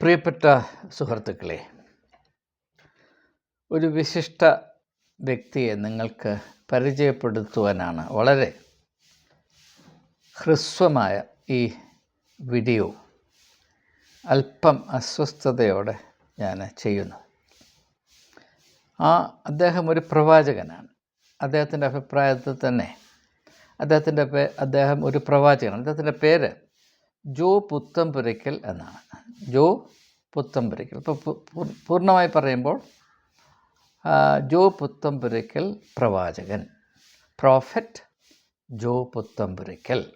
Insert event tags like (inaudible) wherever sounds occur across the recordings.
പ്രിയപ്പെട്ട സുഹൃത്തുക്കളെ ഒരു വിശിഷ്ട വ്യക്തിയെ നിങ്ങൾക്ക് പരിചയപ്പെടുത്തുവാനാണ് വളരെ ഹ്രസ്വമായ ഈ വീഡിയോ അല്പം അസ്വസ്ഥതയോടെ ഞാൻ ചെയ്യുന്നു. ആ അദ്ദേഹം ഒരു പ്രവാചകനാണ്. അദ്ദേഹത്തിന്റെ അഭിപ്രായത്തിൽ തന്നെ അദ്ദേഹത്തിന്റെ അദ്ദേഹം ഒരു പ്രവാചകനാണ്. അദ്ദേഹത്തിന്റെ പേര് ജോ പുത്തമ്പുരയ്ക്കൽ എന്നാണ്. ജോ പുത്തമ്പുരയ്ക്കൽ. ഇപ്പോൾ പൂർണമായി പറയുമ്പോൾ ജോ പുത്തമ്പുരയ്ക്കൽ പ്രവാചകൻ. പ്രോഫറ്റ് ജോ പുത്തമ്പുരയ്ക്കൽ.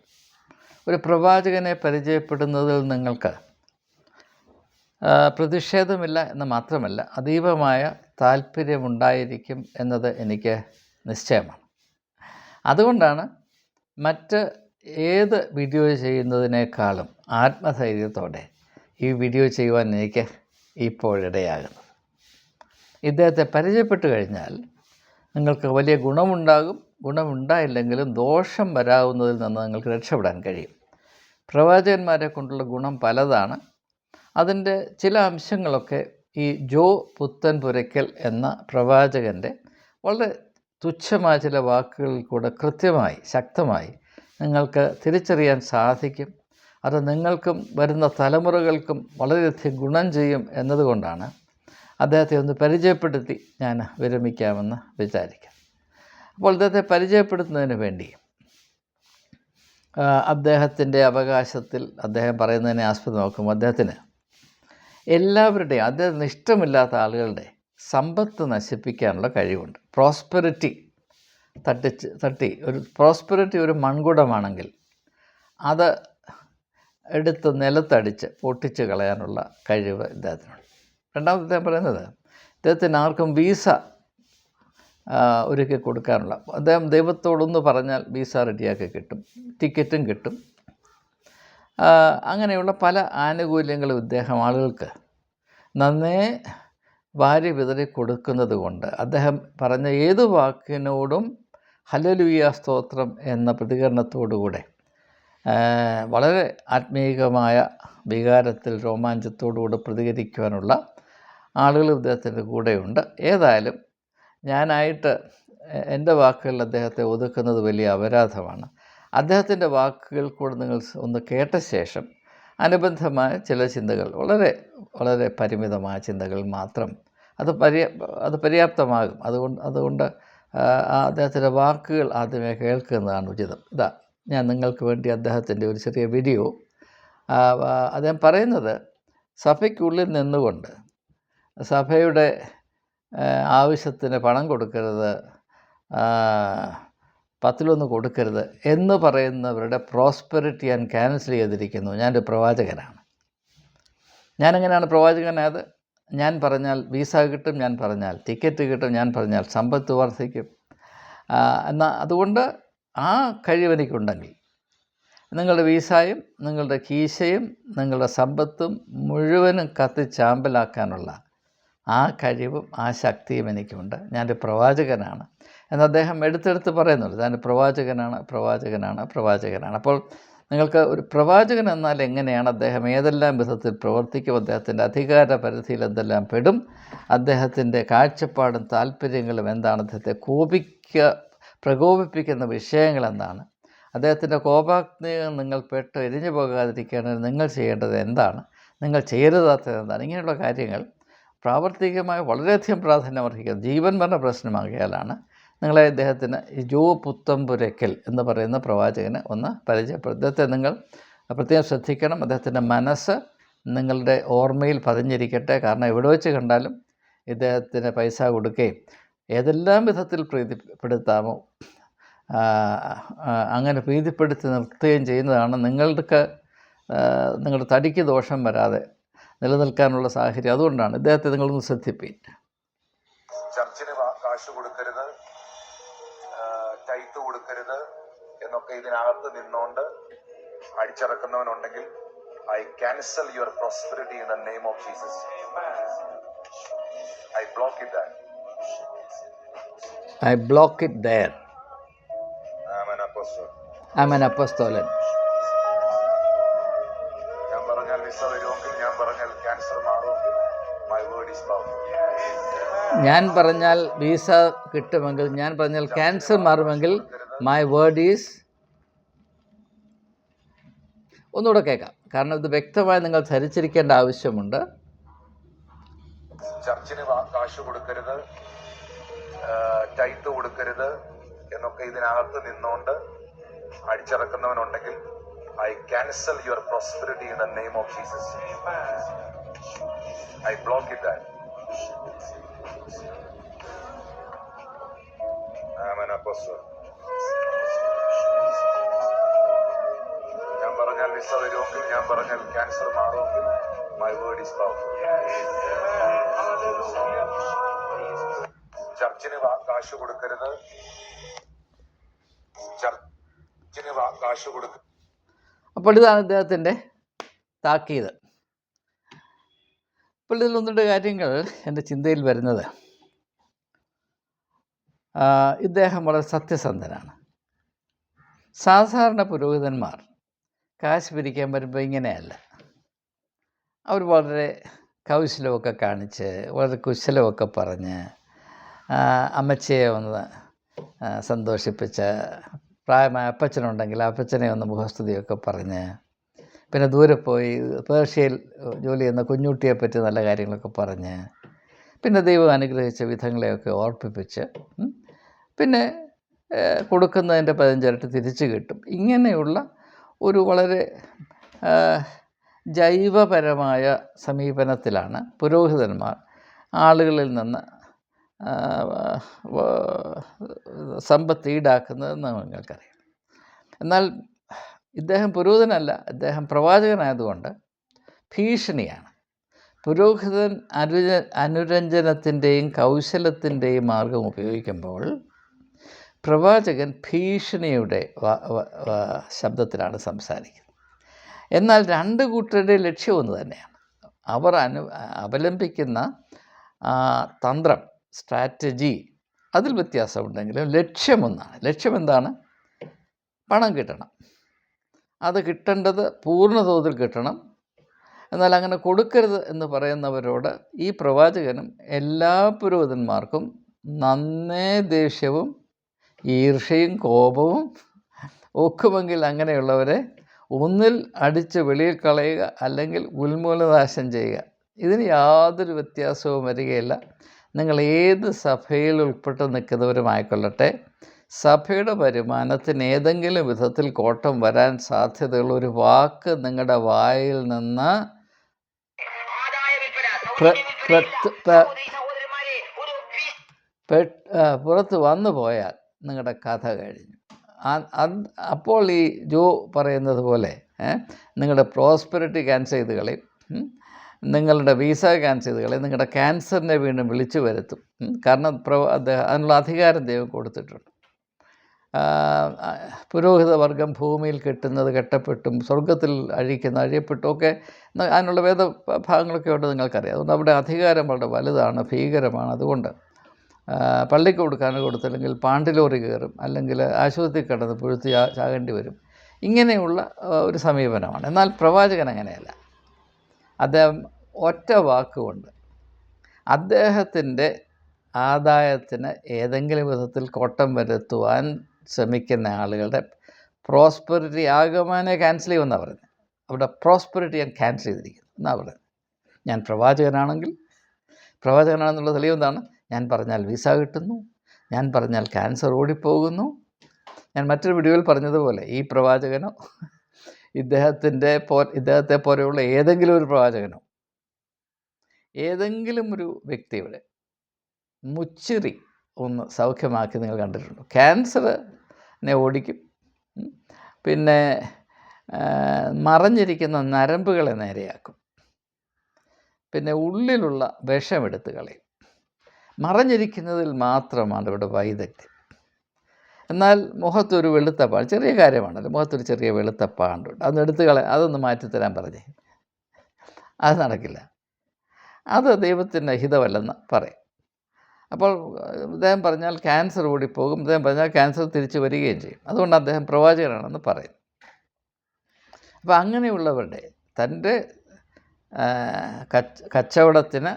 ഒരു പ്രവാചകനെ പരിചയപ്പെടുന്നതിൽ നിങ്ങൾക്ക് പ്രതിഷേധമില്ല എന്ന് മാത്രമല്ല അതീവമായ താല്പര്യമുണ്ടായിരിക്കും എന്നത് എനിക്ക് നിശ്ചയമാണ്. അതുകൊണ്ടാണ് മറ്റ് ഏത് വീഡിയോ ചെയ്യുന്നതിനേക്കാളും ആത്മധൈര്യത്തോടെ ഈ വീഡിയോ ചെയ്യുവാൻ എനിക്ക് ഇപ്പോഴിടയാകുന്നത് ഇദ്ദേഹത്തെ പരിചയപ്പെട്ട് കഴിഞ്ഞാൽ നിങ്ങൾക്ക് വലിയ ഗുണമുണ്ടാകും. ഗുണമുണ്ടായില്ലെങ്കിലും ദോഷം വരാവുന്നതിൽ നിന്ന് നിങ്ങൾക്ക് രക്ഷപ്പെടാൻ കഴിയും. പ്രവാചകന്മാരെ കൊണ്ടുള്ള ഗുണം പലതാണ്. അതിന്റെ ചില അംശങ്ങളൊക്കെ ഈ ജോ പുത്തൻ പുരയ്ക്കൽ എന്ന പ്രവാചകന്റെ വളരെ തുച്ഛമായ ചില വാക്കുകളിൽ കൂടെ കൃത്യമായി ശക്തമായി നിങ്ങൾക്ക് തിരിച്ചറിയാൻ സാധിക്കും. അത് നിങ്ങൾക്കും വരുന്ന തലമുറകൾക്കും വളരെയധികം ഗുണം ചെയ്യും എന്നതുകൊണ്ടാണ് അദ്ദേഹത്തെ ഒന്ന് പരിചയപ്പെടുത്തി ഞാൻ വിരമിക്കാമെന്ന് വിചാരിക്കാം. അപ്പോൾ അദ്ദേഹത്തെ പരിചയപ്പെടുത്തുന്നതിന് വേണ്ടി അദ്ദേഹത്തിന്റെ അവകാശത്തിൽ അദ്ദേഹം പറയുന്നതിനെ ആസ്പദം നോക്കും അദ്ദേഹത്തിന് എല്ലാവരുടെയും അദ്ദേഹത്തിന് ഇഷ്ടമില്ലാത്ത ആളുകളുടെ സമ്പത്ത് നശിപ്പിക്കാനുള്ള കഴിവുണ്ട്. പ്രോസ്പെറിറ്റി തട്ടിച്ച് തട്ടി. ഒരു പ്രോസ്പെറിറ്റി ഒരു മൺകുടമാണെങ്കിൽ അത് എടുത്ത് നിലത്തടിച്ച് പൊട്ടിച്ച് കളയാനുള്ള കഴിവ് ഇദ്ദേഹത്തിനുണ്ട്. രണ്ടാമത്തെ ഞാൻ പറയുന്നത് ഇദ്ദേഹത്തിന് ആർക്കും വീസ ഒരുക്കി കൊടുക്കാനുള്ള. അദ്ദേഹം ദൈവത്തോടൊന്ന് പറഞ്ഞാൽ വീസ റെഡിയാക്കി കിട്ടും ടിക്കറ്റും കിട്ടും. അങ്ങനെയുള്ള പല ആനുകൂല്യങ്ങളും ഇദ്ദേഹം ആളുകൾക്ക് നന്നേ വാരി വിതറി കൊടുക്കുന്നത് കൊണ്ട് അദ്ദേഹം പറഞ്ഞ ഏത് വാക്കിനോടും ഹലലുയ സ്തോത്രം എന്ന പ്രതികരണത്തോടുകൂടെ വളരെ ആത്മീയമായ വികാരത്തിൽ രോമാഞ്ചത്തോടുകൂടെ പ്രതികരിക്കുവാനുള്ള ആളുകൾ ഇദ്ദേഹത്തിന്റെ കൂടെയുണ്ട്. ഏതായാലും ഞാനായിട്ട് എന്റെ വാക്കുകളിൽ അദ്ദേഹത്തെ ഒതുക്കുന്നത് വലിയ അപരാധമാണ്. അദ്ദേഹത്തിന്റെ വാക്കുകൾ കൂടെ നിങ്ങൾ ഒന്ന് കേട്ട ശേഷം അനുബന്ധമായ ചില ചിന്തകൾ വളരെ വളരെ പരിമിതമായ ചിന്തകൾ മാത്രം അത് പര്യ അത് പര്യാപ്തമാകും. അതുകൊണ്ട് അതുകൊണ്ട് അദ്ദേഹത്തിന്റെ വാക്കുകൾ ആദ്യമേ കേൾക്കുന്നതാണ് ഉചിതം. ഇതാ ഞാൻ നിങ്ങൾക്ക് വേണ്ടി അദ്ദേഹത്തിന്റെ ഒരു ചെറിയ വീഡിയോ അദ്ദേഹം പറയുന്നത് സഭയ്ക്കുള്ളിൽ നിന്നുകൊണ്ട് സഭയുടെ ആവശ്യത്തിന് പണം കൊടുക്കരുത് പത്തിലൊന്ന് കൊടുക്കരുത് എന്ന് പറയുന്നവരുടെ പ്രോസ്പെറിറ്റി ഞാൻ ക്യാൻസൽ ചെയ്തിരിക്കുന്നു. ഞാനൊരു പ്രവാചകനാണ്. ഞാനെങ്ങനെയാണ് പ്രവാചകനായത്? ഞാൻ പറഞ്ഞാൽ വിസ കിട്ടും ഞാൻ പറഞ്ഞാൽ ടിക്കറ്റ് കിട്ടും ഞാൻ പറഞ്ഞാൽ സമ്പത്ത് വർദ്ധിക്കും. എന്നാൽ അതുകൊണ്ട് ആ കഴിവെനിക്കുണ്ടെങ്കിൽ നിങ്ങളുടെ വീസായും നിങ്ങളുടെ കീശയും നിങ്ങളുടെ സമ്പത്തും മുഴുവനും കത്തിച്ചാമ്പലാക്കാനുള്ള ആ കഴിവും ആ ശക്തിയും എനിക്കുണ്ട്. ഞാനൊരു പ്രവാചകനാണ്. എന്ന് അദ്ദേഹം എടുത്തെടുത്ത് പറയുന്നുള്ളൂ ഞാൻ പ്രവാചകനാണ് പ്രവാചകനാണ് പ്രവാചകനാണ്. അപ്പോൾ നിങ്ങൾക്ക് ഒരു പ്രവാചകൻ എന്നാൽ എങ്ങനെയാണ് അദ്ദേഹം ഏതെല്ലാം വിധത്തിൽ പ്രവർത്തിക്കും? അദ്ദേഹത്തിന്റെ അധികാര പരിധിയിൽ എന്തെല്ലാം പെടും? അദ്ദേഹത്തിന്റെ കാഴ്ചപ്പാടും താല്പര്യങ്ങളും എന്താണ്? അദ്ദേഹത്തെ കോപിക്ക പ്രകോപിപ്പിക്കുന്ന വിഷയങ്ങൾ എന്താണ്? അദ്ദേഹത്തിന്റെ കോപാഗ്നി നിങ്ങൾ പെട്ട് എരിഞ്ഞു പോകാതിരിക്കുകയാണെങ്കിൽ നിങ്ങൾ ചെയ്യേണ്ടത് എന്താണ്? നിങ്ങൾ ചെയ്യരുതാത്തത് എന്താണ്? ഇങ്ങനെയുള്ള കാര്യങ്ങൾ പ്രാവർത്തികമായി വളരെയധികം പ്രാധാന്യം അർഹിക്കുന്നത് ജീവൻ മരണ പ്രശ്നമാകിയാലാണ്. നിങ്ങളെ ഇദ്ദേഹത്തിന് ജോ പുത്തമ്പുരയ്ക്കൽ എന്ന് പറയുന്ന പ്രവാചകനെ ഒന്ന് പരിചയപ്പെടും ഇദ്ദേഹത്തെ നിങ്ങൾ പ്രത്യേകം ശ്രദ്ധിക്കണം. അദ്ദേഹത്തിന്റെ മനസ്സ് നിങ്ങളുടെ ഓർമ്മയിൽ പതിഞ്ഞിരിക്കട്ടെ. കാരണം എവിടെ വെച്ച് കണ്ടാലും ഇദ്ദേഹത്തിന് പൈസ കൊടുക്കുകയും ഏതെല്ലാം വിധത്തിൽ പ്രീതിപ്പെടുത്താമോ അങ്ങനെ പ്രീതിപ്പെടുത്തി നിർത്തുകയും ചെയ്യുന്നതാണ് നിങ്ങൾക്ക് നിങ്ങളുടെ തടിക്ക് ദോഷം വരാതെ നിലനിൽക്കാനുള്ള സാഹചര്യം. അതുകൊണ്ടാണ് ഇദ്ദേഹത്തെ നിങ്ങളൊന്ന് ശ്രദ്ധിപ്പീൻ എന്നൊക്കെ ഇതിനകത്ത് നിന്നുകൊണ്ട് അടിച്ചിറക്കുന്നവനുണ്ടെങ്കിൽ I cancel your prosperity in the name of Jesus I block it that I block it there I an അപ്പസ്തോലൻ. ഞാൻ പറഞ്ഞാൽ വിസ വരുമെങ്കിൽ ഞാൻ പറഞ്ഞാൽ ക്യാൻസർ മാറുമെങ്കിൽ മൈ വേർഡ് ഞാൻ പറഞ്ഞാൽ വിസ കിട്ടുമെങ്കിൽ ഞാൻ പറഞ്ഞാൽ ക്യാൻസർ മാറുമെങ്കിൽ മൈ വേർഡ് ഈസ് ഒന്നുകൂടെ കേൾക്കാം. കാരണം ഇത് വ്യക്തമായി നിങ്ങൾ ധരിച്ചിരിക്കേണ്ട ആവശ്യമുണ്ട്. ചർച്ചിന് കാശ് കൊടുക്കരുത് ടൈത്ത് കൊടുക്കരുത് എന്നൊക്കെ ഇതിനകത്ത് നിന്നുകൊണ്ട് അടിച്ചിറക്കുന്നവനുണ്ടെങ്കിൽ I cancel your prosperity in the name of Jesus I block it that amen അപ്പോസ്തലൻ. വിസ വരുമെങ്കിൽ ഞാൻ പറഞ്ഞാൽ ക്യാൻസർ മാറുമെങ്കിൽ മൈ വേർഡ് ഇസ് പവർഫുൾ ചർച്ചിന് കാശ് കൊടുക്കരുത്. ചർച്ചിന് കാശ് കൊടുക്ക അപ്പോൾ ഇതാണ് ഇദ്ദേഹത്തിന്റെ താക്കീത്. അപ്പോൾ ഇതിൽ ഒന്ന് രണ്ട് കാര്യങ്ങൾ എന്റെ ചിന്തയിൽ വരുന്നത്. ഇദ്ദേഹം വളരെ സത്യസന്ധനാണ്. സാധാരണ പുരോഹിതന്മാർ കാശ് പിരിക്കാൻ വരുമ്പോൾ ഇങ്ങനെയല്ല. അവർ വളരെ കൗശലമൊക്കെ കാണിച്ച് വളരെ കുശലമൊക്കെ പറഞ്ഞ് അമ്മച്ചയെ ഒന്ന് സന്തോഷിപ്പിച്ച പ്രായമായ അപ്പച്ചനുണ്ടെങ്കിൽ അപ്പച്ചനെ ഒന്ന് മുഖസ്തുതിയൊക്കെ പറഞ്ഞ് പിന്നെ ദൂരെ പോയി പേർഷ്യയിൽ ജോലി ചെയ്യുന്ന കുഞ്ഞുട്ടിയെ പറ്റി നല്ല കാര്യങ്ങളൊക്കെ പറഞ്ഞ് പിന്നെ ദൈവം അനുഗ്രഹിച്ച വിധങ്ങളെയൊക്കെ ഓർപ്പിപ്പിച്ച് പിന്നെ കൊടുക്കുന്നതിന്റെ പതിനഞ്ചിരട്ടി തിരിച്ചു കിട്ടും. ഇങ്ങനെയുള്ള ഒരു വളരെ ജൈവപരമായ സമീപനത്തിലാണ് പുരോഹിതന്മാർ ആളുകളിൽ നിന്ന് സമ്പത്ത് ഈടാക്കുന്നതെന്ന് നിങ്ങൾക്കറിയാം. എന്നാൽ ഇദ്ദേഹം പുരോഹിതനല്ല ഇദ്ദേഹം പ്രവാചകനായതുകൊണ്ട് ഭീഷണിയാണ്. പുരോഹിതൻ അനുര അനുരഞ്ജനത്തിന്റെയും കൗശലത്തിന്റെയും മാർഗം ഉപയോഗിക്കുമ്പോൾ പ്രവാചകൻ ഭീഷണിയുടെ ശബ്ദത്തിലാണ് സംസാരിക്കുന്നത്. എന്നാൽ രണ്ട് കൂട്ടരുടെ ലക്ഷ്യം ഒന്ന് തന്നെയാണ്. അവർ അനു അവലംബിക്കുന്ന തന്ത്രം സ്ട്രാറ്റജി അതിൽ വ്യത്യാസമുണ്ടെങ്കിലും ലക്ഷ്യമൊന്നാണ് ലക്ഷ്യം എന്താണ്? പണം കിട്ടണം. അത് കിട്ടേണ്ടത് പൂർണ തോതിൽ കിട്ടണം. എന്നാൽ അങ്ങനെ കൊടുക്കരുത് എന്ന് പറയുന്നവരോട് ഈ പ്രവാചകനും എല്ലാ പുരോഹിതന്മാർക്കും നന്നേ ദേഷ്യവും ഈർഷയും കോപവും ഒക്കുമെങ്കിൽ അങ്ങനെയുള്ളവരെ ഒന്നിൽ അടിച്ച് വെളിയിൽ കളയുക അല്ലെങ്കിൽ ഉന്മൂലനാശം ചെയ്യുക. ഇതിന് യാതൊരു വ്യത്യാസവും വരികയില്ല. നിങ്ങൾ ഏത് സഭയിൽ ഉൾപ്പെട്ട് നിൽക്കുന്നവരുമായിക്കൊള്ളട്ടെ. സഭയുടെ വരുമാനത്തിന് ഏതെങ്കിലും വിധത്തിൽ കോട്ടം വരാൻ സാധ്യതയുള്ള ഒരു വാക്ക് നിങ്ങളുടെ വായിൽ നിന്ന് പുറത്ത് വന്നു പോയാൽ നിങ്ങളുടെ കഥ കഴിഞ്ഞു. അപ്പോൾ ഈ ജോ പറയുന്നത് പോലെ നിങ്ങളുടെ പ്രോസ്പെരിറ്റി ക്യാൻസൽ ചെയ്ത് കളയും നിങ്ങളുടെ വിസ ക്യാൻസൽ ചെയ്ത് കളയും നിങ്ങളുടെ ക്യാൻസറിനെ വീണ്ടും വിളിച്ചു വരുത്തും കാരണം പ്രവ അതിനുള്ള അധികാരം ദൈവം കൊടുത്തിട്ടുണ്ട്. ആ, ആ, പുരോഹിത വർഗം ഭൂമിയിൽ കെട്ടുന്നത് കെട്ടപ്പെട്ടും സ്വർഗത്തിൽ അഴിക്കുന്ന അഴിയപ്പെട്ടും ഒക്കെ അതിനുള്ള വേദ ഭാഗങ്ങളൊക്കെ ഉണ്ട് നിങ്ങൾക്കറിയാം. അതുകൊണ്ട് അവിടെ അധികാരം വളരെ വലുതാണ് ഭീകരമാണ്. അതുകൊണ്ട് പള്ളിക്ക് കൊടുക്കാൻ കൊടുത്തില്ലെങ്കിൽ പാണ്ടിലോറി കയറും. അല്ലെങ്കിൽ ആശുപത്രി കിടന്ന് പുഴുത്തി ചാകേണ്ടി വരും. ഇങ്ങനെയുള്ള ഒരു സമീപനമാണ്. എന്നാൽ പ്രവാചകൻ അങ്ങനെയല്ല. അദ്ദേഹം ഒറ്റ വാക്കുകൊണ്ട് അദ്ദേഹത്തിന്റെ ആദായത്തിന് ഏതെങ്കിലും വിധത്തിൽ കോട്ടം വരുത്തുവാൻ ശ്രമിക്കുന്ന ആളുകളുടെ പ്രോസ്പെറിറ്റി ആഗമാനെ ക്യാൻസൽ ചെയ്യുമെന്നാണ് പറയുന്നത്. അവിടെ പ്രോസ്പെറിറ്റി ഞാൻ ക്യാൻസൽ ചെയ്തിരിക്കുന്നു എന്നാണ് പറയുന്നത്. ഞാൻ പ്രവാചകനാണെങ്കിൽ പ്രവാചകനാണെന്നുള്ള തെളിവ് എന്താണ്? ഞാൻ പറഞ്ഞാൽ വിസ കിട്ടുന്നു ഞാൻ പറഞ്ഞാൽ ക്യാൻസർ ഓടിപ്പോകുന്നു. ഞാൻ മറ്റൊരു വീഡിയോയിൽ പറഞ്ഞതുപോലെ ഈ പ്രവാചകനോ ഇദ്ദേഹത്തിന്റെ പോ ഇദ്ദേഹത്തെ പോലെയുള്ള ഏതെങ്കിലും ഒരു പ്രവാചകനോ ഏതെങ്കിലും ഒരു വ്യക്തിയുടെ മുച്ചിറി ഒന്ന് സൗഖ്യമാക്കി നിങ്ങൾ കണ്ടിട്ടുണ്ടോ? ക്യാൻസറിനെ ഓടിക്കും. പിന്നെ മറഞ്ഞിരിക്കുന്ന നരമ്പുകളെ നേരെയാക്കും. പിന്നെ ഉള്ളിലുള്ള വിഷമെടുത്ത് കളയും. മറഞ്ഞിരിക്കുന്നതിൽ മാത്രമാണ് ഇവിടെ വൈദഗ്ധ്യം. എന്നാൽ മുഖത്തൊരു വെളുത്ത ചെറിയ കാര്യമാണല്ലോ. മുഖത്തൊരു ചെറിയ വെളുത്ത പാണ്ടുണ്ട് അതൊന്ന് എടുത്തു കളയാം അതൊന്ന് മാറ്റിത്തരാൻ പറഞ്ഞേ. അത് നടക്കില്ല. അത് ദൈവത്തിന്റെ ഹിതമല്ലെന്ന് പറയും. അപ്പോൾ അദ്ദേഹം പറഞ്ഞാൽ ക്യാൻസർ പോകും അദ്ദേഹം പറഞ്ഞാൽ ക്യാൻസർ തിരിച്ചു വരികയും ചെയ്യും. അതുകൊണ്ട് അദ്ദേഹം പ്രവാചകനാണെന്ന് പറയും. അപ്പോൾ അങ്ങനെയുള്ളവരുടെ തന്റെ കച്ചവടത്തിന്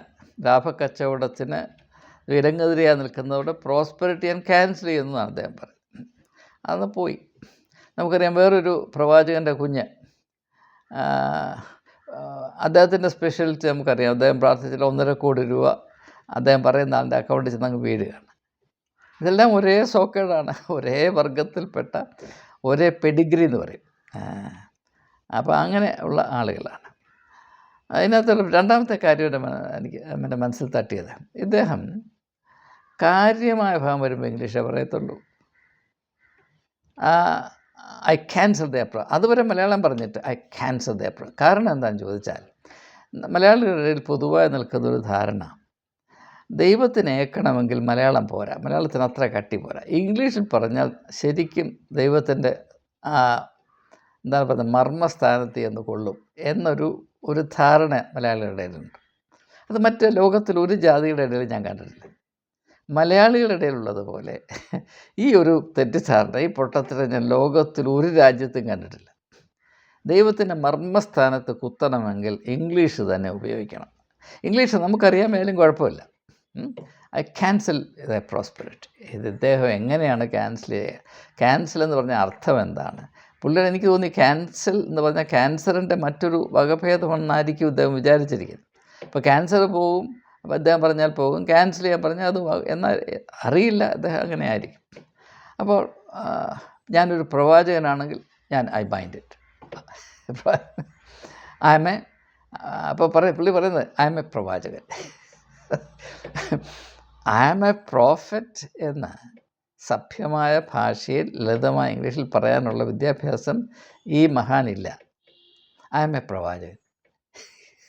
ലാഭക്കച്ചവടത്തിന് ഇരങ്ങെതിരെയായി നിൽക്കുന്നതോടെ പ്രോസ്പെറിറ്റി ഞാൻ ക്യാൻസൽ ചെയ്യുന്നതാണ് അദ്ദേഹം പറയുന്നത്. അന്ന് പോയി. നമുക്കറിയാം വേറൊരു പ്രവാചകന്റെ കുഞ്ഞ് അദ്ദേഹത്തിന്റെ സ്പെഷ്യാലിറ്റി നമുക്കറിയാം. അദ്ദേഹം പ്രാർത്ഥിച്ചിട്ട് ഒന്നര കോടി രൂപ. അദ്ദേഹം പറയുന്ന ആളുടെ അക്കൗണ്ടിൽ ചെന്ന് അങ്ങ് വീഴുകയാണ്. ഇതെല്ലാം ഒരേ സോക്കേടാണ്. ഒരേ വർഗത്തിൽപ്പെട്ട ഒരേ പെഡിഗ്രി എന്ന് പറയും. അപ്പോൾ അങ്ങനെ ഉള്ള ആളുകളാണ്. അതിനകത്ത് രണ്ടാമത്തെ കാര്യം എന്റെ എനിക്ക് എന്റെ മനസ്സിൽ തട്ടിയത്. ഇദ്ദേഹം കാര്യമായ ഭാഗം വരുമ്പോൾ ഇംഗ്ലീഷേ പറയത്തുള്ളൂ. ഐ ക്യാൻസൽ ദ അപ്ര അതുവരെ മലയാളം പറഞ്ഞിട്ട് ഐ ക്യാൻസൽ ദ അപ്ര. കാരണം എന്താണെന്ന് ചോദിച്ചാൽ മലയാളികളിൽ പൊതുവായി നിൽക്കുന്നൊരു ധാരണ ദൈവത്തിന് ഏക്കണമെങ്കിൽ മലയാളം പോരാ മലയാളത്തിന് അത്ര കട്ടി പോരാ. ഇംഗ്ലീഷിൽ പറഞ്ഞാൽ ശരിക്കും ദൈവത്തിന്റെ ആ എന്താണ് പറയുന്നത് മർമ്മസ്ഥാനത്ത് എന്ന് കൊള്ളും എന്നൊരു ഒരു ധാരണ മലയാളികളുടെ ഇടയിലുണ്ട്. അത് മറ്റേ ലോകത്തിൽ ഒരു ജാതിയുടെ ഇടയിൽ ഞാൻ കണ്ടിട്ടില്ല. മലയാളികളുടെ ഇടയിലുള്ളതുപോലെ ഈ ഒരു തെറ്റിദ്ധാരണ ഈ പൊട്ടത്തിന് ഞാൻ ലോകത്തിൽ ഒരു രാജ്യത്തും കണ്ടിട്ടില്ല. ദൈവത്തിന്റെ മർമ്മസ്ഥാനത്ത് കുത്തണമെങ്കിൽ ഇംഗ്ലീഷ് തന്നെ ഉപയോഗിക്കണം. ഇംഗ്ലീഷ് നമുക്കറിയാമേലും കുഴപ്പമില്ല. ഐ ക്യാൻസൽ ദ പ്രോസ്പെരിറ്റി ഇത് ഇദ്ദേഹം എങ്ങനെയാണ് ക്യാൻസൽ ചെയ്യുക ക്യാൻസൽ എന്ന് പറഞ്ഞ അർത്ഥം എന്താണ്? പുള്ളിയുടെ എനിക്ക് തോന്നി ക്യാൻസൽ എന്ന് പറഞ്ഞാൽ ക്യാൻസറിന്റെ മറ്റൊരു വകഭേദമെന്നായിരിക്കും ഇദ്ദേഹം വിചാരിച്ചിരിക്കുന്നത്. അപ്പോൾ ക്യാൻസർ പോവും അപ്പോൾ അദ്ദേഹം പറഞ്ഞാൽ പോകും. ക്യാൻസൽ ചെയ്യാൻ പറഞ്ഞാൽ അത് എന്നാൽ അറിയില്ല അദ്ദേഹം അങ്ങനെ ആയിരിക്കും. അപ്പോൾ ഞാനൊരു പ്രവാചകനാണെങ്കിൽ ഞാൻ I mind it I am a അപ്പോൾ പറയ പുള്ളി പറയുന്നത് ഐ എം എ പ്രവാചകൻ. ഐ ആം എ പ്രോഫറ്റ് എന്ന് സഭ്യമായ ഭാഷയിൽ ലളിതമായ ഇംഗ്ലീഷിൽ പറയാനുള്ള വിദ്യാഭ്യാസം ഈ മഹാനില്ല. ഐ എം എ പ്രവാചകൻ.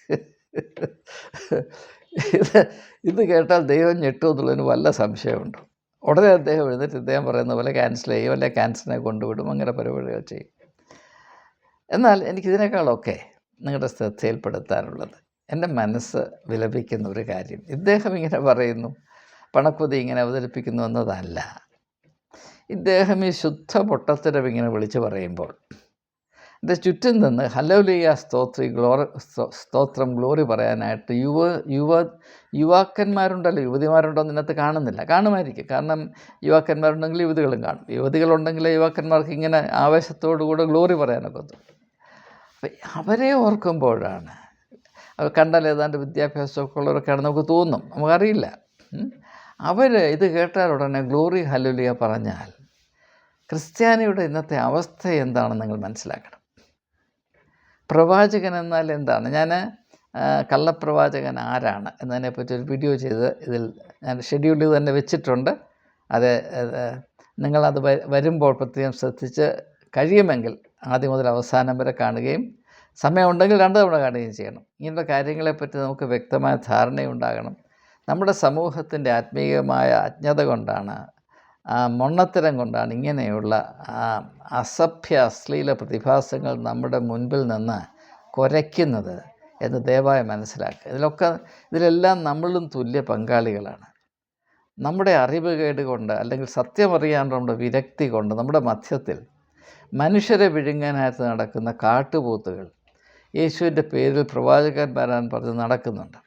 (laughs) ഇത് ഇത് കേട്ടാൽ ദൈവം ഞെട്ടു എന്നുള്ളതിന് വല്ല സംശയമുണ്ട്? ഉടനെ അദ്ദേഹം എഴുന്നേറ്റ് ഇദ്ദേഹം പറയുന്ന പോലെ ക്യാൻസൽ ചെയ്യും അല്ലെ ക്യാൻസറിനെ കൊണ്ടുവിടും അങ്ങനെ പരിപാടികൾ ചെയ്യും. എന്നാൽ എനിക്കിതിനേക്കാളൊക്കെ നിങ്ങളുടെ ശ്രദ്ധയിൽപ്പെടുത്താനുള്ളത് എന്റെ മനസ്സ് വിലപിക്കുന്ന ഒരു കാര്യം. ഇദ്ദേഹം ഇങ്ങനെ പറയുന്നു പണക്കുതി ഇങ്ങനെ അവതരിപ്പിക്കുന്നു എന്നതല്ല. ഇദ്ദേഹം ഈ ശുദ്ധ പൊട്ടത്തരം ഇങ്ങനെ വിളിച്ചു പറയുമ്പോൾ എന്റെ ചുറ്റും നിന്ന് ഹലോലിയ സ്തോത്രി ഗ്ലോറി സ്തോ- സ്തോത്രം ഗ്ലോറി പറയാനായിട്ട് യുവ യുവ യുവാക്കന്മാരുണ്ടല്ലോ യുവതിമാരുണ്ടോ ഇതിനകത്ത് കാണുന്നില്ല. കാണുമായിരിക്കും. കാരണം യുവാക്കന്മാരുണ്ടെങ്കിൽ യുവതികളും കാണും. യുവതികളുണ്ടെങ്കിൽ യുവാക്കന്മാർക്ക് ഇങ്ങനെ ആവേശത്തോടുകൂടെ ഗ്ലോറി പറയാനൊക്കെ ഒന്നും അപ്പം അവരെ ഓർക്കുമ്പോഴാണ്. അവർ കണ്ടാൽ ഏതാണ്ട് വിദ്യാഭ്യാസമൊക്കെ ഉള്ളവരൊക്കെയാണെന്ന് നമുക്ക് തോന്നും. നമുക്കറിയില്ല. അവർ ഇത് കേട്ടാൽ ഉടനെ ഗ്ലോറി ഹലുലിയ പറഞ്ഞാൽ ക്രിസ്ത്യാനിയുടെ ഇന്നത്തെ അവസ്ഥ എന്താണെന്ന് നിങ്ങൾ മനസ്സിലാക്കണം. പ്രവാചകൻ എന്നാൽ എന്താണ്? ഞാൻ കള്ളപ്രവാചകൻ ആരാണ് എന്നതിനെ പറ്റി ഒരു വീഡിയോ ചെയ്ത് ഇതിൽ ഞാൻ ചെയ്ത് തന്നെ വെച്ചിട്ടുണ്ട്. അത് നിങ്ങളത് വരുമ്പോൾ പ്രത്യേകം ശ്രദ്ധിച്ച് കഴിയുമെങ്കിൽ ആദ്യം മുതൽ അവസാനം വരെ കാണുകയും സമയമുണ്ടെങ്കിൽ രണ്ടു തവണ കാണുകയും ചെയ്യണം. ഇങ്ങനെയുള്ള കാര്യങ്ങളെപ്പറ്റി നമുക്ക് വ്യക്തമായ ധാരണയുണ്ടാകണം. നമ്മുടെ സമൂഹത്തിന്റെ ആത്മീയമായ അജ്ഞത കൊണ്ടാണ് മൊണ്ണത്തരം കൊണ്ടാണ് ഇങ്ങനെയുള്ള അസഭ്യ അശ്ലീല പ്രതിഭാസങ്ങൾ നമ്മുടെ മുൻപിൽ നിന്ന് കുരയ്ക്കുന്നത് എന്ന് ദയവായി മനസ്സിലാക്കുക. ഇതിലൊക്കെ ഇതിലെല്ലാം നമ്മളും തുല്യ പങ്കാളികളാണ്. നമ്മുടെ അറിവുകേട് കൊണ്ട് അല്ലെങ്കിൽ സത്യമറിയാണ്ട് നമ്മുടെ വിരക്തി കൊണ്ട് നമ്മുടെ മധ്യത്തിൽ മനുഷ്യരെ വിഴുങ്ങാനായിട്ട് നടക്കുന്ന കാട്ടുപോത്തുകൾ യേശുവിന്റെ പേരിൽ പ്രവാചകന്മാരാൻ പറഞ്ഞ് നടക്കുന്നുണ്ട്.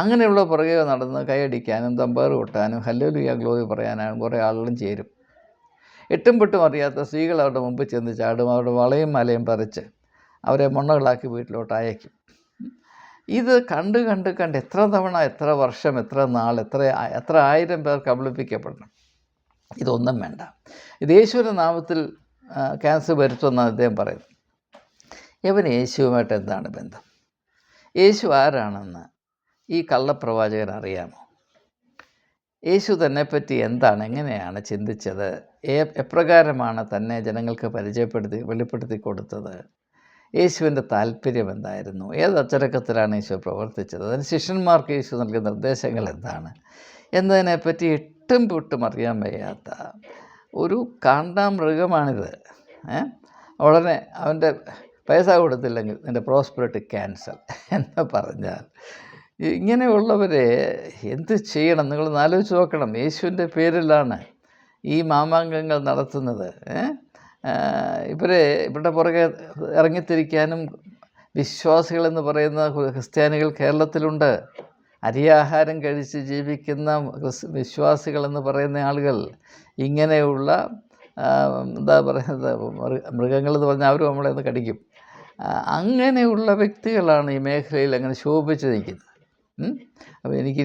അങ്ങനെയുള്ള പുറകെ നടന്ന് കൈയടിക്കാനും തമ്പേർ കൊട്ടാനും ഹല്ലേലൂയ ഗ്ലോറി പറയാനും കുറേ ആളുകളും ചേരും. എട്ടും പെട്ടും അറിയാത്ത സ്ത്രീകൾ അവരുടെ മുമ്പിൽ ചെന്ന് ചാടും അവരുടെ വളയും മലയും പറിച്ച് അവരെ മണ്ണകളാക്കി വീട്ടിലോട്ട് അയക്കും. ഇത് കണ്ട് കണ്ട് കണ്ട് എത്ര തവണ എത്ര വർഷം എത്ര നാൾ എത്ര എത്ര ആയിരം പേർ കബളിപ്പിക്കപ്പെടണം. ഇതൊന്നും വേണ്ട. ഇത് യേശുവിന്റെ നാമത്തിൽ ക്യാൻസർ വരുത്തുമെന്നാണ് അദ്ദേഹം പറയുന്നത്. ഇവൻ യേശുവുമായിട്ട് എന്താണ് ബന്ധം? യേശു ആരാണെന്ന് ഈ കള്ളപ്രവാചകൻ അറിയാമോ? യേശു തന്നെപ്പറ്റി എന്താണ് എങ്ങനെയാണ് ചിന്തിച്ചത്? എപ്രകാരമാണ് തന്നെ ജനങ്ങൾക്ക് പരിചയപ്പെടുത്തി വെളിപ്പെടുത്തി കൊടുത്തത്? യേശുവിന്റെ താല്പര്യം എന്തായിരുന്നു? ഏത് അച്ചടക്കത്തിലാണ് യേശു പ്രവർത്തിച്ചത്? അതിന് ശിഷ്യന്മാർക്ക് യേശു നൽകിയ നിർദ്ദേശങ്ങൾ എന്താണ്? എന്നതിനെപ്പറ്റി എട്ടും പൊട്ടും അറിയാൻ വയ്യാത്ത ഒരു കാണ്ടാമൃഗമാണിത്. ഉടനെ അവന്റെ പൈസ കൊടുത്തില്ലെങ്കിൽ നിന്റെ പ്രോസ്പെറിറ്റി ക്യാൻസൽ എന്ന് പറഞ്ഞാൽ ഇങ്ങനെയുള്ളവരെ എന്ത് ചെയ്യണം? നിങ്ങൾ ആലോചിച്ച് നോക്കണം. യേശുവിന്റെ പേരിലാണ് ഈ മാമാങ്കങ്ങൾ നടത്തുന്നത്. ഇവരെ ഇവരുടെ പുറകെ ഇറങ്ങിത്തിരിക്കാനും വിശ്വാസികളെന്ന് പറയുന്ന ക്രിസ്ത്യാനികൾ കേരളത്തിലുണ്ട്. അരിയാഹാരം കഴിച്ച് ജീവിക്കുന്ന വിശ്വാസികളെന്ന് പറയുന്ന ആളുകൾ ഇങ്ങനെയുള്ള എന്താ പറയുന്നത് മൃഗങ്ങൾ എന്ന് പറഞ്ഞാൽ അവരും നമ്മളെ ഒന്ന് കടിക്കും. അങ്ങനെയുള്ള വ്യക്തികളാണ് ഈ മേഖലയിൽ അങ്ങനെ ശോഭിച്ച് നിൽക്കുന്നത്? അപ്പോൾ എനിക്ക്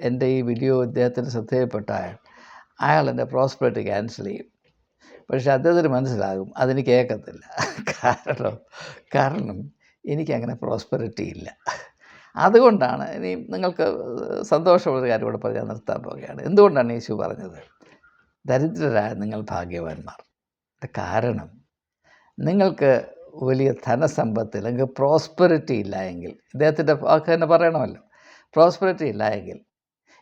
എന്റെ ഈ വീഡിയോ ഇദ്ദേഹത്തിന്റെ ശ്രദ്ധയിൽപ്പെട്ടാൽ അയാൾ എന്റെ പ്രോസ്പെക്റ്റ് ക്യാൻസൽ ചെയ്യും. പക്ഷേ അദ്ദേഹത്തിന് മനസ്സിലാകും അതിന് കേൾക്കത്തില്ല. (laughs) കാരണം കാരണം എനിക്കങ്ങനെ പ്രോസ്പെറിറ്റി ഇല്ല. അതുകൊണ്ടാണ് ഇനി നിങ്ങൾക്ക് സന്തോഷമുള്ളൊരു കാര്യം കൂടെ പറഞ്ഞാൽ നിർത്താൻ പോവുകയാണ്. എന്തുകൊണ്ടാണ് യേശു പറഞ്ഞത്? ദരിദ്രരായ നിങ്ങൾ ഭാഗ്യവാന്മാർ. കാരണം നിങ്ങൾക്ക് വലിയ ധനസമ്പത്ത് അല്ലെങ്കിൽ പ്രോസ്പെറിറ്റി ഇല്ല എങ്കിൽ ഇദ്ദേഹത്തിന്റെ വാക്ക് തന്നെ പറയണമല്ലോ. പ്രോസ്പെറിറ്റി ഇല്ല എങ്കിൽ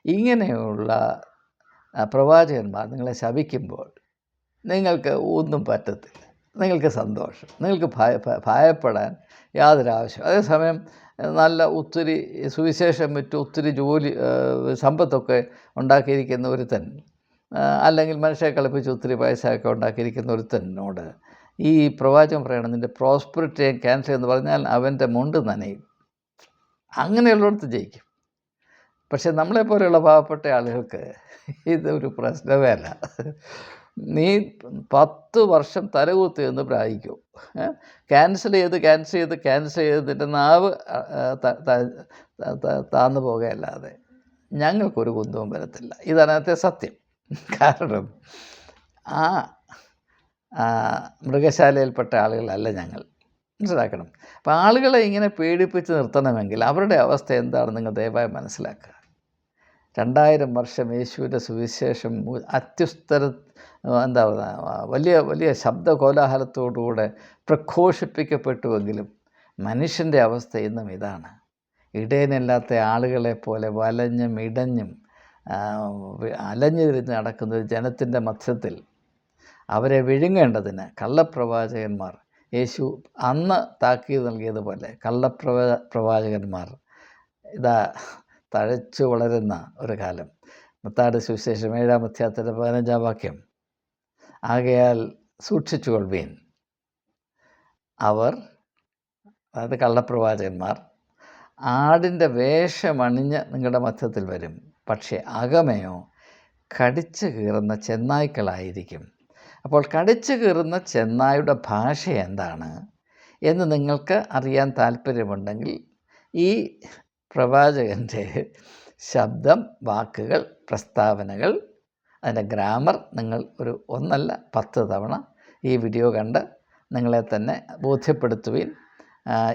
ഇങ്ങനെയുള്ള പ്രവാചകന്മാർ നിങ്ങളെ ശപിക്കുമ്പോൾ നിങ്ങൾക്ക് ഒന്നും പറ്റത്തില്ല. നിങ്ങൾക്ക് സന്തോഷം നിങ്ങൾക്ക് ഭയ ഭയപ്പെടാൻ യാതൊരു ആവശ്യം അതേസമയം നല്ല ഒത്തിരി സുവിശേഷം വിറ്റ് ഒത്തിരി ജോലി സമ്പത്തൊക്കെ ഉണ്ടാക്കിയിരിക്കുന്ന ഒരുത്തൻ അല്ലെങ്കിൽ മനുഷ്യരെ കളിപ്പിച്ച് ഒത്തിരി പൈസയൊക്കെ ഉണ്ടാക്കിയിരിക്കുന്ന ഒരുത്തനോട് ഈ പ്രവാചകം പറയണം നിന്റെ പ്രോസ്പെറിറ്റിയെ ക്യാൻസർ എന്ന് പറഞ്ഞാൽ അവന്റെ മുണ്ട് നനയും. അങ്ങനെയുള്ളിടത്ത് ജയിക്കും. പക്ഷെ നമ്മളെപ്പോലെയുള്ള പാവപ്പെട്ട ആളുകൾക്ക് ഇതൊരു പ്രശ്നമേ അല്ല. നീ പത്ത് വർഷം തലകുത്തി എന്ന് പ്രായിക്കും. ക്യാൻസൽ ചെയ്ത് ക്യാൻസൽ ചെയ്ത് ക്യാൻസൽ ചെയ്തിട്ട് നാവ് താന്നു പോകുകയല്ലാതെ ഞങ്ങൾക്കൊരു കുന്തവും വരത്തില്ല. ഇതാണ് സത്യം. കാരണം ആ, മൃഗശാലയിൽപ്പെട്ട ആളുകളല്ല ഞങ്ങൾ. മനസ്സിലാക്കണം? അപ്പം ആളുകളെ ഇങ്ങനെ പേടിപ്പിച്ച് നിർത്തണമെങ്കിൽ അവരുടെ അവസ്ഥ എന്താണെന്ന് നിങ്ങൾ ദയവായി മനസ്സിലാക്കുക. രണ്ടായിരം വർഷം യേശുവിന്റെ സുവിശേഷം അത്യുസ്തര എന്താ പറയുക വലിയ വലിയ ശബ്ദ കോലാഹലത്തോടുകൂടെ പ്രഘോഷിപ്പിക്കപ്പെട്ടുവെങ്കിലും മനുഷ്യന്റെ അവസ്ഥ ഇന്നും ഇതാണ്. ഇടയനില്ലാത്ത ആളുകളെ പോലെ വലഞ്ഞും ഇടഞ്ഞും അലഞ്ഞു തിരിഞ്ഞ് നടക്കുന്ന ഒരു ജനത്തിന്റെ മധ്യത്തിൽ അവരെ വിഴുങ്ങേണ്ടതിന് കള്ളപ്രവാചകന്മാർ യേശു അന്ന് താക്കീത് നൽകിയതുപോലെ കള്ളപ്രവ പ്രവാചകന്മാർ ഇതാ തഴച്ചു വളരുന്ന ഒരു കാലം. മുത്താട് സുവിശേഷം ഏഴാം അധ്യായത്തിന്റെ പതിനഞ്ചാം വാക്യം. ആകയാൽ സൂക്ഷിച്ചു കൊള്ളുവീൻ അവർ അതായത് കള്ളപ്രവാചകന്മാർ ആടിന്റെ വേഷമണിഞ്ഞ് നിങ്ങളുടെ മധ്യത്തിൽ വരും. പക്ഷേ അകമയോ കടിച്ചു കീറുന്ന ചെന്നായ്ക്കളായിരിക്കും. അപ്പോൾ കടിച്ചു കീറുന്ന ചെന്നായുടെ ഭാഷ എന്താണ് എന്ന് നിങ്ങൾക്ക് അറിയാൻ താല്പര്യമുണ്ടെങ്കിൽ ഈ പ്രവാചകന്റെ ശബ്ദം വാക്കുകൾ പ്രസ്താവനകൾ അതിന്റെ ഗ്രാമർ നിങ്ങൾ ഒരു ഒന്നല്ല പത്ത് തവണ ഈ വീഡിയോ കണ്ട് നിങ്ങളെ തന്നെ ബോധ്യപ്പെടുത്തുകയും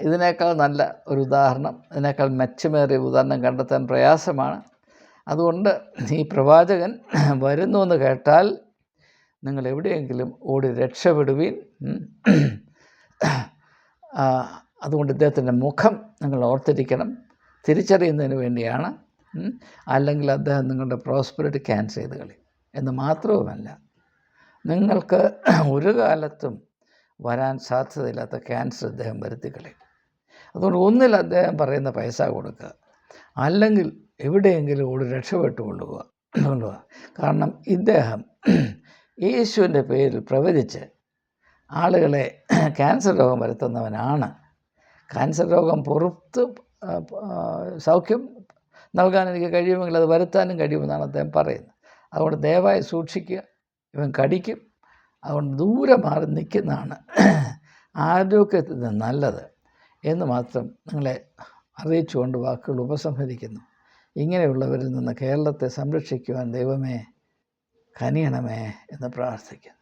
ഇതിനേക്കാൾ നല്ല ഒരു ഉദാഹരണം ഇതിനേക്കാൾ മെച്ചമേറിയ ഉദാഹരണം കണ്ടെത്താൻ പ്രയാസമാണ്. അതുകൊണ്ട് ഈ പ്രവാചകൻ വരുന്നു എന്ന് കേട്ടാൽ നിങ്ങൾ എവിടെയെങ്കിലും ഓടി രക്ഷപ്പെടുവീൻ അതുകൊണ്ട് ഇദ്ദേഹത്തിന്റെ മുഖം നിങ്ങൾ ഓർത്തിരിക്കണം. തിരിച്ചറിയുന്നതിന് വേണ്ടിയാണ് അല്ലെങ്കിൽ അദ്ദേഹം നിങ്ങളുടെ പ്രോസ്പെറിറ്റി ക്യാൻസൽ ചെയ്ത് കളി എന്ന് മാത്രവുമല്ല നിങ്ങൾക്ക് ഒരു കാലത്തും വരാൻ സാധ്യതയില്ലാത്ത ക്യാൻസർ അദ്ദേഹം വരുത്തി കളയും. അതുകൊണ്ട് ഒന്നിൽ അദ്ദേഹം പറയുന്ന പൈസ കൊടുക്കുക. അല്ലെങ്കിൽ എവിടെയെങ്കിലും ഓടി രക്ഷപ്പെട്ടു കൊണ്ടുപോകുക കാരണം ഇദ്ദേഹം യേശുവിന്റെ പേരിൽ പ്രവചിച്ച് ആളുകളെ ക്യാൻസർ രോഗം വരുത്തുന്നവനാണ്. ക്യാൻസർ രോഗം പുറത്ത് സൗഖ്യം നൽകാൻ എനിക്ക് കഴിയുമെങ്കിൽ അത് വരുത്താനും കഴിയുമെന്നാണ് അദ്ദേഹം പറയുന്നത്. അതുകൊണ്ട് ദയവായി സൂക്ഷിക്കുക. ഇവൻ കടിക്കും. അതുകൊണ്ട് ദൂരെ മാറി നിൽക്കുന്നതാണ് ആരോഗ്യത്തിന് നല്ലത് എന്ന് മാത്രം നിങ്ങളെ അറിയിച്ചുകൊണ്ട് വാക്കുകൾ ഉപസംഹരിക്കുന്നു. ഇങ്ങനെയുള്ളവരിൽ നിന്ന് കേരളത്തെ സംരക്ഷിക്കുവാൻ ദൈവമേ കനിയണമേ എന്ന് പ്രാർത്ഥിക്കുന്നു.